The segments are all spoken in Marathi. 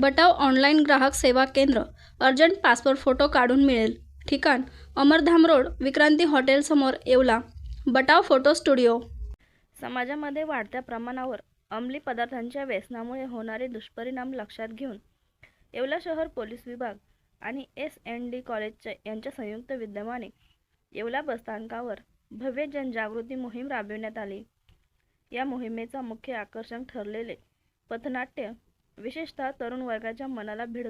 बटाव ऑनलाईन ग्राहक सेवा केंद्र अर्जंट पासपोर्ट फोटो काढून मिळेल. ठिकाण अमरधाम रोड विक्रांती हॉटेलसमोर येवला. Batav photo studio. समाजामध्ये वाढत्या प्रमाणावर अंमली पदार्थांच्या व्यसनामुळे होणारे दुष्परिणाम लक्षात घेऊन येवला शहर पोलीस विभाग आणि एस एन डी कॉलेजच्या यांच्या संयुक्त विद्यमाने येवला बसस्थानकावर भव्य जनजागृती मोहीम राबविण्यात आली. या मोहिमेचा मुख्य आकर्षण ठरलेले पथनाट्य विशेषतः तरुण वर्गाच्या मनाला भिड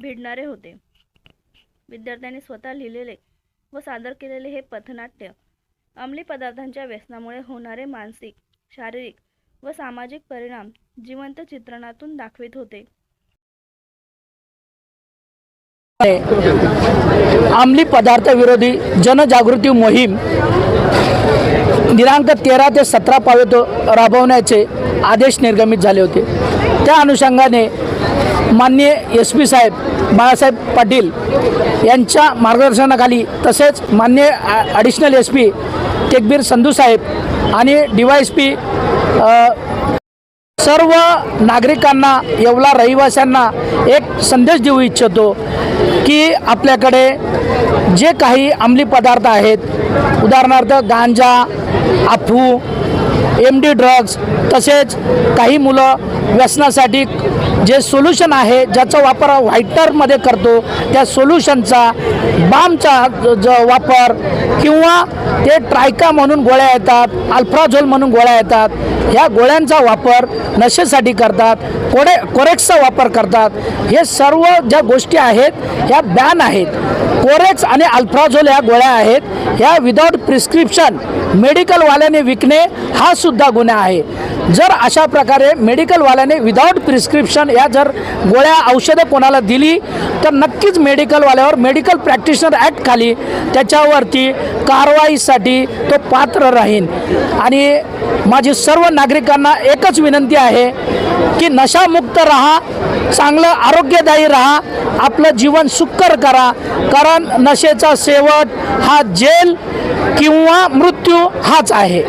भिडणारे होते. विद्यार्थ्यांनी स्वतः लिहिलेले व सादर केलेले हे पथनाट्य अंमली पदार्थांच्या व्यसनामुळे होणारे मानसिक शारीरिक व सामाजिक परिणाम जिवंत चित्रणातून दाखवित होते. अंमली पदार्थ विरोधी जनजागृती मोहीम दिनांक तेरा ते सतरा पावेत राबवण्याचे आदेश निर्गमित झाले होते. त्या अनुषंगाने माननीय एस पी साहेब बाळासाहेब पाटील यांच्या मार्गदर्शनाखाली तसेच माननीय additional S P Tekbir Sandhu साहेब आणि डी वाय एस पी सर्व नागरिकांना येवला रहिवाशांना एक संदेश देऊ इच्छितो की आपल्याकडे जे काही अंमली पदार्थ आहेत उदाहरणार्थ गांजा अफू एम डी ड्रग्ज तसेच काही मुलं व्यसनासाठी जे सोल्युशन आहे ज्याचा वापर व्हायटरमध्ये करतो त्या सोल्युशनचा बामचा ज वापर किंवा ते ट्रायका म्हणून गोळ्या येतात अल्फ्राझोल म्हणून गोळ्या येतात ह्या गोळ्यांचा वापर नशेसाठी करतात कोडे कोरेक्सचा वापर करतात. हे सर्व ज्या गोष्टी आहेत ह्या बॅन आहेत. कोरेक्स आणि अल्फ्राझोल ह्या गोळ्या आहेत. ह्या विदाऊट प्रिस्क्रिप्शन मेडिकलवाल्याने विकणे हा सुद्धा गुन्हा आहे. जर अशा प्रकारे मेडिकलवाल्याने विदाऊट प्रिस्क्रिप्शन या जर गोळ्या औषधं कोणाला दिली तर नक्कीच मेडिकलवाल्यावर मेडिकल प्रॅक्टिशनर ॲक्ट खाली त्याच्यावरती कारवाईसाठी तो पात्र राहील आणि माझी सर्व नागरिकांना एकच विनंती आहे की नशामुक्त राहा चांगलं आरोग्यदायी राहा आपलं जीवन सुकर करा. कारण नशेचा शेवट हा जेल किंवा मृत्यू हाच आहे.